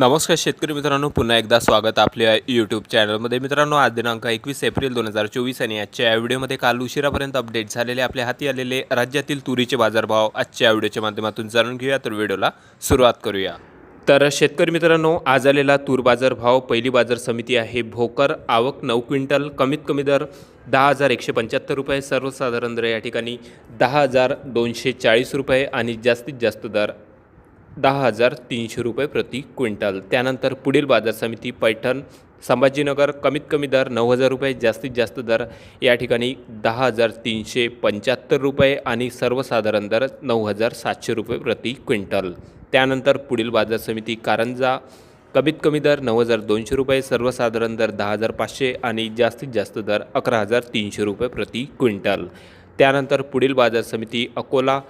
नमस्कार शेतकरी मित्रांनो पुन्हा एकदा स्वागत आपल्या यूट्यूब चॅनलमध्ये मित्रांनो आज दिनांक एकवीस एप्रिल दोन हजार चोवीस आणि आजच्या या व्हिडिओमध्ये काल उशिरापर्यंत अपडेट झालेले आपल्या हाती आलेले राज्यातील तुरीचे बाजारभाव आजच्या या व्हिडिओच्या माध्यमातून जाणून घेऊया. तर व्हिडिओला सुरुवात करूया. तर शेतकरी मित्रांनो आज आलेला तूर बाजार भाव पहिली बाजार समिती आहे भोकर. आवक नऊ क्विंटल कमीत कमी दर दहा हजार एकशे पंच्याहत्तर रुपये. सर्वसाधारण दर या ठिकाणी दहा हजार दोनशे चाळीस रुपये आणि जास्तीत जास्त दर दहा हजार तीनशे रुपये प्रति क्विंटल. त्यानंतर पुढील बाजार समिती पैठण संभाजीनगर कमीत कमी दर नऊ हजार रुपये जास्तीत जास्त दर या ठिकाणी दहा हजार तीनशे पंच्याहत्तर रुपये आणि सर्वसाधारण दर नऊ हजार सातशे रुपये प्रति क्विंटल. त्यानंतर पुढील बाजार समिती कारंजा कमीत कमी दर नऊ हजार दोनशे रुपये सर्वसाधारण दर दहा हजार पाचशे आणि जास्तीत जास्त दर अकरा हजार तीनशे रुपये प्रति क्विंटल. त्यानंतर पुढील बाजार समिती अकोला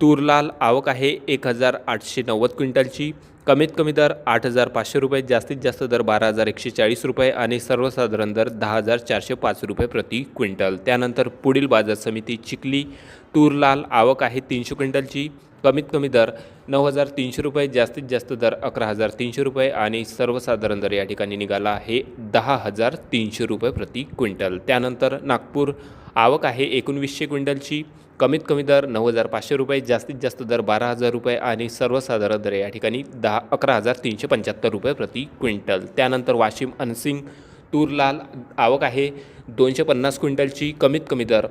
तूरलाल आवक आहे एक हजार आठशे नव्वद क्विंटलची. कमीत कमी दर आठ हजार पाचशे रुपये जास्तीत जास्त दर बारा हजार एकशे चाळीस रुपये आणि सर्वसाधारण दर दहा हजार चारशे पाच रुपये प्रति क्विंटल. त्यानंतर पुढील बाजार समिती चिखली तूरलाल आवक आहे तीनशे क्विंटलची. कमीत कमी दर नऊ हजार तीनशे रुपये जास्तीत जास्त दर अकरा हजार तीनशे रुपये आणि सर्वसाधारण दर या ठिकाणी निघाला आहे दहा हजार तीनशे रुपये प्रति क्विंटल. त्यानंतर नागपूर आवक आहे एकोणवीसशे क्विंटलची कमीत कमी दर नऊ हजार पाचशे रुपये जास्तीत जास्त दर बारा हजार रुपये आणि सर्वसाधारण दर या ठिकाणी दहा अकरा हजार तीनशे पंच्याहत्तर रुपये प्रति क्विंटल. त्यानंतर वाशिम अनसिंग तूरलाल आवक आहे दोनशे पन्नास क्विंटलची. कमीत कमी दर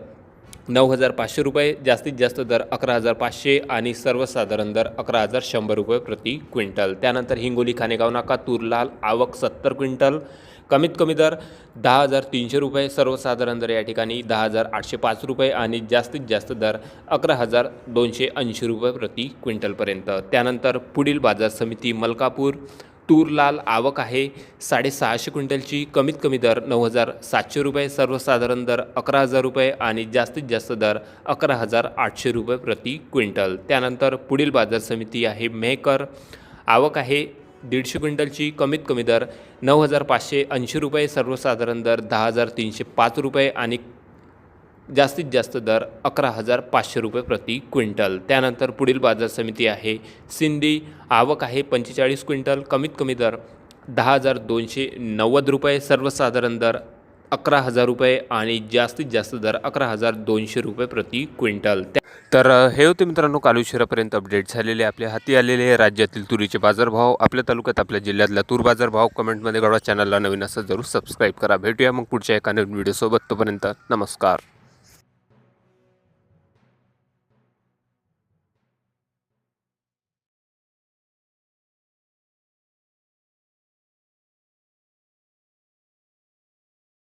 नऊ हजार पाचशे रुपये जास्तीत जास्त दर अकरा हजार पाचशे आणि सर्वसाधारण दर अकरा हजार शंभर रुपये प्रति क्विंटल. त्यानंतर हिंगोली खानेगाव नाका तूरलाल आवक सत्तर क्विंटल. कमीत कमी दर दहा हजार तीनशे रुपये सर्वसाधारण दर या ठिकाणी दहा हजार आठशे पाच रुपये आणि जास्तीत जास्त दर अकरा हजार दोनशे ऐंशी रुपये प्रति क्विंटलपर्यंत त्यानंतर पुढील बाजार समिती मलकापूर तूरलाल आवक आहे साडेसहाशे क्विंटलची कमीत कमी दर नऊ हजार सातशे रुपये सर्वसाधारण दर अकरा हजार रुपये आणि जास्तीत जास्त दर अकरा हजार आठशे रुपये प्रति क्विंटल. त्यानंतर पुढील बाजार समिती आहे मेहकर आवक आहे दीडशे क्विंटलची कमीत कमी दर नऊ हजार पाचशे ऐंशी रुपये सर्वसाधारण दर दहा हजार तीनशे पाच रुपये आणि जास्तीत जास्त दर अकरा हजार पाचशे रुपये प्रति क्विंटल. त्यानंतर पुढील बाजार समिती आहे. सिंधी आवक आहे पंचेचाळीस क्विंटल कमीत कमी दर दहा हजार दोनशे नव्वद रुपये सर्वसाधारण दर अकरा हजार रुपये आणि जास्तीत जास्त दर अकरा हजार दोनशे रुपये प्रति क्विंटल. त्या तर हे होते मित्रांनो काल उशिरापर्यंत अपडेट झालेले आपल्या हाती आलेले राज्यातील तुरीचे बाजारभाव. आपल्या तालुक्यात आपल्या जिल्ह्यातला तूर बाजारभाव. कमेंटमध्ये गडवा चॅनलला नवीन असं जरूर सबस्क्राईब करा. भेटूया मग पुढच्या एका नवीन व्हिडिओसोबत तोपर्यंत नमस्कार.